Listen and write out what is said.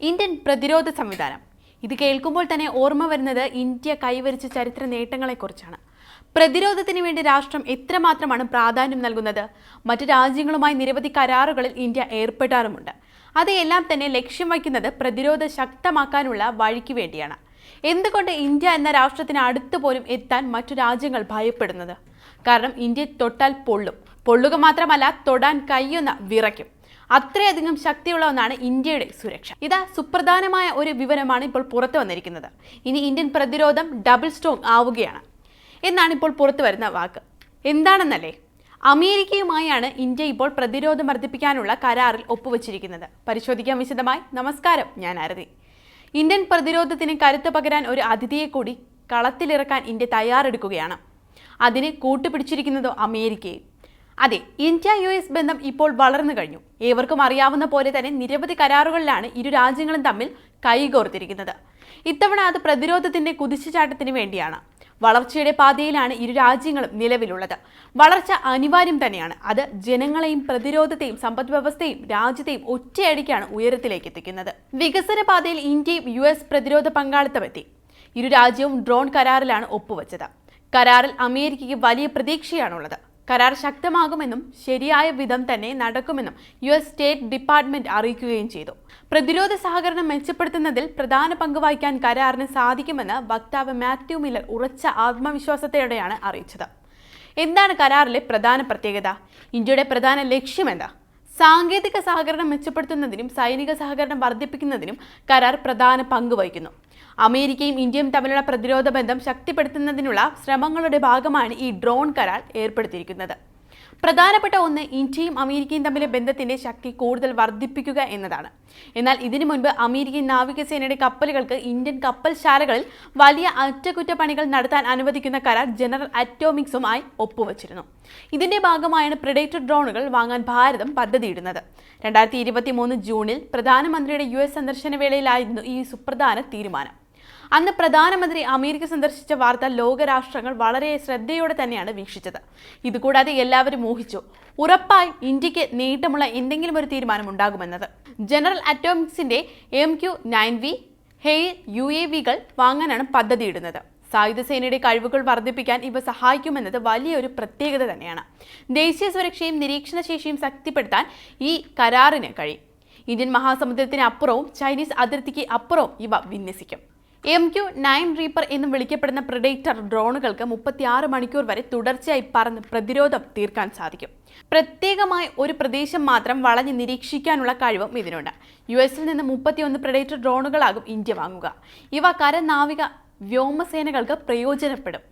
Indian പ്രതിരോധ സംവിധാനം. ഇത് കേൾക്കുമ്പോൾ തന്നെ ഓർമ്മ വരുന്നത് ഇന്ത്യ കൈവരിച്ച ചരിത്ര നേട്ടങ്ങളെക്കുറിച്ചാണ്. പ്രതിരോധത്തിന് വേണ്ടി രാഷ്ട്രം എത്രമാത്രമാണ് പ്രാധാന്യം നൽകുന്നത്? മറ്റു രാജ്യങ്ങളുമായി നിരവധി കരാറുകളിൽ ഇന്ത്യ ഏർപ്പെടാറുമുണ്ട്. അതെല്ലാം തന്നെ ലക്ഷ്യം വയ്ക്കുന്നത് പ്രതിരോധ ശക്തമാക്കാനുള്ള വഴിക്ക് വേണ്ടിയാണ്. എന്തുകൊണ്ട് ഇന്ത്യ എന്ന രാഷ്ട്രത്തിന് അടുത്ത് പോലും എത്താൻ മറ്റു രാജ്യങ്ങൾ ഭയപ്പെടുന്നത്? കാരണം ഇന്ത്യ തൊട്ടാൽ പൊള്ളും. പൊള്ളുക മാത്രമല്ല തൊടാൻ കഴിയുന്ന വിറയ്ക്കും. അത്രയധികം ശക്തിയുള്ള ഒന്നാണ് ഇന്ത്യയുടെ സുരക്ഷ. ഇത് സുപ്രധാനമായ ഒരു വിവരമാണ് ഇപ്പോൾ പുറത്തു വന്നിരിക്കുന്നത്. ഇനി ഇന്ത്യൻ പ്രതിരോധം ഡബിൾ സ്ട്രോങ് ആവുകയാണ്. എന്നാണ് ഇപ്പോൾ പുറത്തു വരുന്ന വാക്ക്. എന്താണെന്നല്ലേ? അമേരിക്കയുമായാണ് ഇന്ത്യ ഇപ്പോൾ പ്രതിരോധം വർദ്ധിപ്പിക്കാനുള്ള കരാറിൽ ഒപ്പുവച്ചിരിക്കുന്നത്. പരിശോധിക്കാൻ വിശദമായി. നമസ്കാരം ഞാൻ ആരതി. ഇന്ത്യൻ പ്രതിരോധത്തിന് കരുത്ത് പകരാൻ ഒരു അതിഥിയെ കൂടി കളത്തിലിറക്കാൻ ഇന്ത്യ തയ്യാറെടുക്കുകയാണ്. അതിന് കൂട്ടുപിടിച്ചിരിക്കുന്നതോ അമേരിക്കയും. അതെ ഇന്ത്യ യു എസ് ബന്ധം ഇപ്പോൾ വളർന്നു കഴിഞ്ഞു. ഏവർക്കും അറിയാവുന്ന പോലെ തന്നെ നിരവധി കരാറുകളിലാണ് ഇരു രാജ്യങ്ങളും തമ്മിൽ കൈകോർത്തിരിക്കുന്നത്. ഇത്തവണ അത് പ്രതിരോധത്തിന്റെ കുതിച്ചുചാട്ടത്തിന് വേണ്ടിയാണ്. വളർച്ചയുടെ പാതയിലാണ് ഇരു രാജ്യങ്ങളും നിലവിലുള്ളത്. വളർച്ച അനിവാര്യം തന്നെയാണ്. അത് ജനങ്ങളെയും പ്രതിരോധത്തെയും സമ്പദ് വ്യവസ്ഥയും രാജ്യത്തെയും ഒറ്റയടിക്കാണ് ഉയരത്തിലേക്ക് എത്തിക്കുന്നത് വികസന പാതയിൽ ഇന്ത്യയും യു എസ് പ്രതിരോധ പങ്കാളിത്തമെത്തി. ഇരു രാജ്യവും ഡ്രോൺ കരാറിലാണ് ഒപ്പുവെച്ചത്. കരാറിൽ അമേരിക്കയ്ക്ക് വലിയ പ്രതീക്ഷയാണുള്ളത്. കരാർ ശക്തമാകുമെന്നും ശരിയായ വിധം തന്നെ നടക്കുമെന്നും യു എസ് സ്റ്റേറ്റ് ഡിപ്പാർട്ട്മെന്റ് അറിയിക്കുകയും ചെയ്തു. പ്രതിരോധ സഹകരണം മെച്ചപ്പെടുത്തുന്നതിൽ പ്രധാന പങ്ക് വഹിക്കാൻ കരാറിന് സാധിക്കുമെന്ന് വക്താവ് മാത്യു മില്ലർ ഉറച്ച ആത്മവിശ്വാസത്തോടെയാണ് അറിയിച്ചത്. എന്താണ് കരാറിലെ പ്രധാന പ്രത്യേകത? ഇന്ത്യയുടെ പ്രധാന ലക്ഷ്യം എന്താ സാങ്കേതിക സഹകരണം മെച്ചപ്പെടുത്തുന്നതിനും സൈനിക സഹകരണം വർദ്ധിപ്പിക്കുന്നതിനും കരാർ പ്രധാന പങ്ക് വഹിക്കുന്നു. അമേരിക്കയും ഇന്ത്യയും തമ്മിലുള്ള പ്രതിരോധ ബന്ധം ശക്തിപ്പെടുത്തുന്നതിനുള്ള ശ്രമങ്ങളുടെ ഭാഗമാണ് ഈ ഡ്രോൺ കരാർ ഏർപ്പെടുത്തിയിരിക്കുന്നത്. പ്രധാനപ്പെട്ട ഒന്ന് ഇന്ത്യയും അമേരിക്കയും തമ്മിലെ ബന്ധത്തിന്റെ ശക്തി കൂടുതൽ വർദ്ധിപ്പിക്കുക എന്നതാണ്. എന്നാൽ ഇതിനു മുൻപ് അമേരിക്കൻ നാവികസേനയുടെ കപ്പലുകൾക്ക് ഇന്ത്യൻ കപ്പൽശാലകളിൽ വലിയ അറ്റകുറ്റപ്പണികൾ നടത്താൻ അനുവദിക്കുന്ന കരാർ ജനറൽ അറ്റോമിക്സുമായി ഒപ്പുവച്ചിരുന്നു. ഇതിന്റെ ഭാഗമായാണ് പ്രിഡേറ്റർ ഡ്രോണുകൾ വാങ്ങാൻ ഭാരതം പദ്ധതിയിടുന്നത്. രണ്ടായിരത്തി ഇരുപത്തി മൂന്ന് ജൂണിൽ പ്രധാനമന്ത്രിയുടെ യു എസ് സന്ദർശന വേളയിലായിരുന്നു ഈ സുപ്രധാന തീരുമാനം. അന്ന് പ്രധാനമന്ത്രി അമേരിക്ക സന്ദർശിച്ച വാർത്ത ലോകരാഷ്ട്രങ്ങൾ വളരെ ശ്രദ്ധയോടെ തന്നെയാണ് വീക്ഷിച്ചത്. ഇതുകൂടാതെ എല്ലാവരും ഊഹിച്ചു ഉറപ്പായി ഇന്ത്യയ്ക്ക് നേട്ടമുള്ള എന്തെങ്കിലും ഒരു തീരുമാനം ഉണ്ടാകുമെന്നത് ജനറൽ അറ്റോമിക്സിന്റെ എം ക്യു നയൻ വി ഹെയ് യു എ വികൾ വാങ്ങാനാണ് പദ്ധതിയിടുന്നത്. സായുധ സേനയുടെ കഴിവുകൾ വർദ്ധിപ്പിക്കാൻ ഇവ സഹായിക്കുമെന്നത് വലിയൊരു പ്രത്യേകത തന്നെയാണ്. ദേശീയ സുരക്ഷയും നിരീക്ഷണ ശേഷിയും ശക്തിപ്പെടുത്താൻ ഈ കരാറിന് കഴിയും. ഇന്ത്യൻ മഹാസമുദ്രത്തിന് അപ്പുറവും ചൈനീസ് അതിർത്തിക്ക് അപ്പുറവും ഇവ വിന്യസിക്കും. എം ക്യു നയൻ റീപ്പർ എന്നും വിളിക്കപ്പെടുന്ന പ്രിഡേറ്റർ ഡ്രോണുകൾക്ക് മുപ്പത്തിയാറ് മണിക്കൂർ വരെ തുടർച്ചയായി പറന്ന് പ്രതിരോധം തീർക്കാൻ സാധിക്കും. പ്രത്യേകമായി ഒരു പ്രദേശം മാത്രം വളഞ്ഞ് നിരീക്ഷിക്കാനുള്ള കഴിവും ഇതിനുണ്ട്. യു എസിൽ നിന്ന് മുപ്പത്തിയൊന്ന് പ്രിഡേറ്റർ ഡ്രോണുകളാകും ഇന്ത്യ വാങ്ങുക. ഇവ കരനാവിക വ്യോമസേനകൾക്ക് പ്രയോജനപ്പെടും.